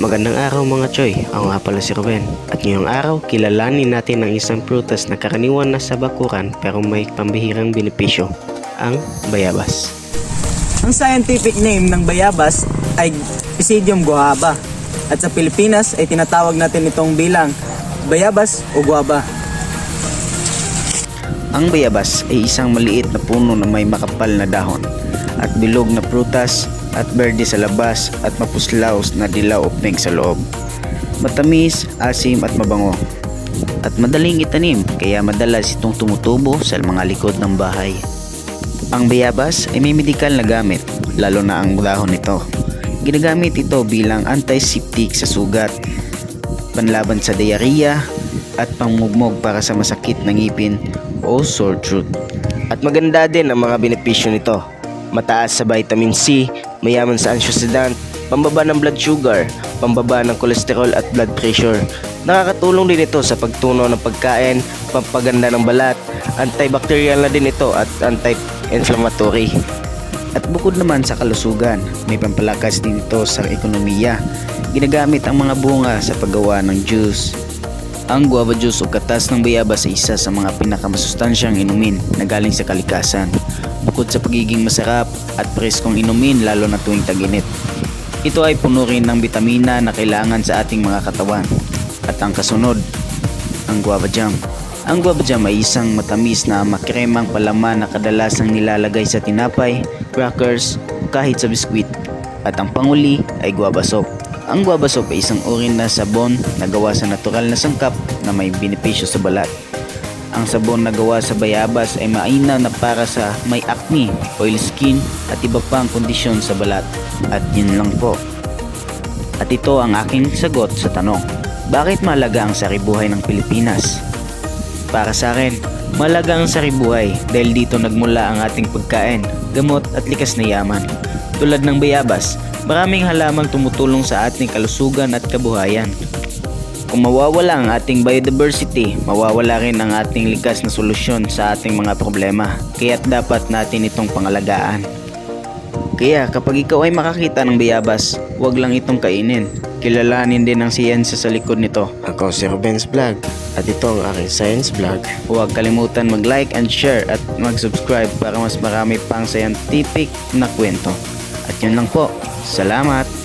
Magandang araw mga choy, ako nga pala si Ruben. At ngayong araw, kilalanin natin ang isang prutas na karaniwan na sa bakuran pero may pambihirang benepisyo, ang bayabas. Ang scientific name ng bayabas ay Pisidium guava. At sa Pilipinas ay tinatawag natin itong bilang bayabas o guava. Ang bayabas ay isang maliit na puno na may makapal na dahon at bilog na prutas at berde sa labas at mapuslaw na dilaw o pink sa loob. Matamis, asim at mabango. At madaling itanim kaya madalas itong tumutubo sa mga likod ng bahay. Ang bayabas ay may medikal na gamit, lalo na ang dahon nito. Ginagamit ito bilang antiseptic sa sugat, panlaban sa diarrhea, at pangmugmog para sa masakit na ngipin o sore throat. At maganda din ang mga benepisyo nito. Mataas sa vitamin C, mayaman sa antioxidant, pambaba ng blood sugar, pambaba ng kolesterol at blood pressure. Nakakatulong din ito sa pagtunaw ng pagkain, pampaganda ng balat, antibacterial na din ito at anti-inflammatory. At bukod naman sa kalusugan, may pampalakas din ito sa ekonomiya. Ginagamit ang mga bunga sa paggawa ng juice. Ang guava juice o katas ng bayabas ay isa sa mga pinakamasustansyang inumin na galing sa kalikasan. Bukod sa pagiging masarap at preskong inumin lalo na tuwing taginit. Ito ay puno rin ng bitamina na kailangan sa ating mga katawan. At ang kasunod, ang guava jam. Ang guava jam ay isang matamis na makremang palaman na kadalasang nilalagay sa tinapay, crackers, kahit sa biskwit. At ang panguli ay guava soap. Ang guava soap ay isang uri na sabon na gawa sa natural na sangkap na may benepisyo sa balat. Ang sabon na gawa sa bayabas ay mainam na para sa may acne, oil skin at iba pang kondisyon sa balat. At yun lang po. At ito ang aking sagot sa tanong. Bakit mahalaga ang saribuhay ng Pilipinas? Para sa akin, mahalaga ang saribuhay dahil dito nagmula ang ating pagkain, gamot at likas na yaman. Tulad ng bayabas, maraming halamang tumutulong sa ating kalusugan at kabuhayan. Kung mawawala ang ating biodiversity, mawawala rin ang ating likas na solusyon sa ating mga problema. Kaya't dapat natin itong pangalagaan. Kaya kapag ikaw ay makakita ng bayabas, huwag lang itong kainin. Kilalanin din ang siyensya sa likod nito. Ako si Ruben's Vlog at ito ang aking science vlog. Huwag kalimutan mag-like and share at mag-subscribe para mas marami pang scientific na kwento. At yun lang po. Salamat!